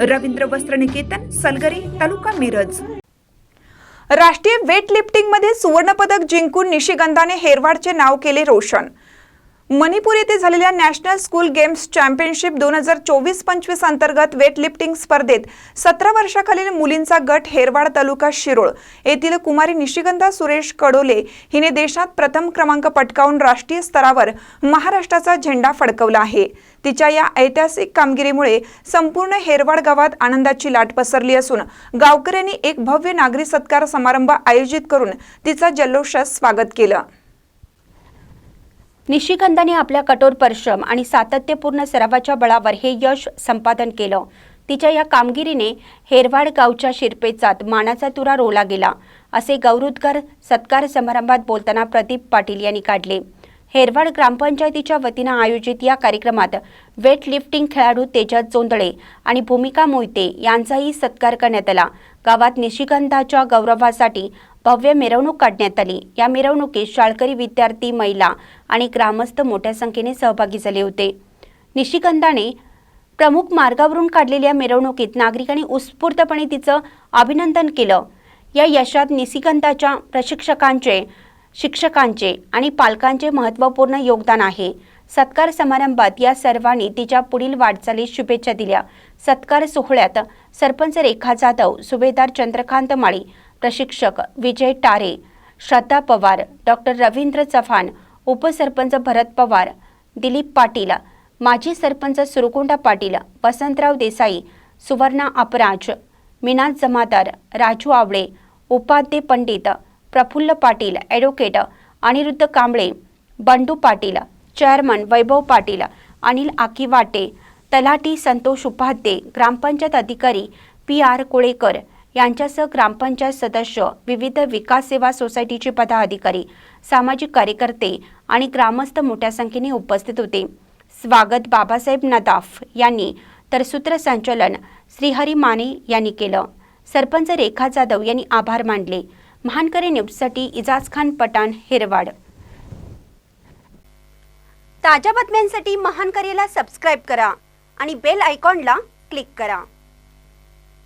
रवींद्र वस्त्र निकेतन सलगरी तालुका मिरज. राष्ट्रीय वेट लिफ्टिंगमध्ये सुवर्णपदक जिंकून निशिगंधाने हेरवाडचे नाव केले रोशन. मणिपूर येथे झालेल्या नॅशनल स्कूल गेम्स चॅम्पियनशिप दोन हजार चोवीस पंचवीस अंतर्गत वेटलिफ्टिंग स्पर्धेत सतरा वर्षाखालील मुलींचा गट हेरवाड तालुका शिरोळ येथील कुमारी निशिगंधा सुरेश कडोले हिने देशात प्रथम क्रमांक पटकावून राष्ट्रीय स्तरावर महाराष्ट्राचा झेंडा फडकवला आहे. तिच्या या ऐतिहासिक कामगिरीमुळे संपूर्ण हेरवाड गावात आनंदाची लाट पसरली असून गावकऱ्यांनी एक भव्य नागरी सत्कार समारंभ आयोजित करून तिचा जल्लोषात स्वागत केलं. निशिगंधाने आपल्या कठोर परिश्रम आणि सातत्यपूर्ण सरावाच्या बळावर हे यश संपादन केलं. तिच्या या कामगिरीने हेरवाड गावच्या शिरपेचात मानाचा तुरा रोवला गेला असे गौरवोद्गार सत्कार समारंभात बोलताना प्रदीप पाटील यांनी काढले. हेरवाड ग्रामपंचायतीच्या वतीनं आयोजित या कार्यक्रमात वेट लिफ्टिंग खेळाडू तेजस जोंदळे आणि भूमिका मोहिते यांचाही सत्कार करण्यात आला. गावात निशिगंधाच्या गौरवासाठी भव्य मिरवणूक काढण्यात आली. या मिरवणुकीत शाळकरी विद्यार्थी महिला आणि ग्रामस्थ मोठ्या संख्येने सहभागी झाले होते. निशिगंधाने प्रमुख मार्गावरून काढलेल्या मिरवणुकीत नागरिकांनी उत्स्फूर्तपणे तिचं अभिनंदन केलं. या यशात निशिगंधाच्या प्रशिक्षकांचे शिक्षकांचे आणि पालकांचे महत्त्वपूर्ण योगदान आहे. सत्कार समारंभात या सर्वांनी तिच्या पुढील वाटचालीस शुभेच्छा दिल्या. सत्कार सोहळ्यात सरपंच रेखा जाधव सुभेदार चंद्रकांत माळी प्रशिक्षक विजय टारे श्रद्धा पवार डॉक्टर रवींद्र चव्हाण उपसरपंच भरत पवार दिलीप पाटील माजी सरपंच सुरकोंडा पाटील वसंतराव देसाई सुवर्णा अपराज मीनाज जमादार राजू आवळे उपाध्ये पंडित प्रफुल्ल पाटील ॲडव्होकेट अनिरुद्ध कांबळे बंडू पाटील चेअरमन वैभव पाटील अनिल आकिवाटे तलाठी संतोष उपाध्ये ग्रामपंचायत अधिकारी पी आर कोळेकर यांच्यासह ग्रामपंचायत सदस्य विविध विकास सेवा सोसायटीचे पदाधिकारी सामाजिक कार्यकर्ते आणि ग्रामस्थ मोठ्या संख्येने उपस्थित होते. स्वागत बाबासाहेब नदाफ यांनी तर सूत्रसंचालन श्रीहरी माने यांनी केलं. सरपंच रेखा जाधव यांनी आभार मानले. महानकरे न्यूजसाठी इजाज खान पठाण हिरवाड. ताज्या बातम्यांसाठी महानकरेला सबस्क्राईब करा आणि बेल आयकॉनला क्लिक करा.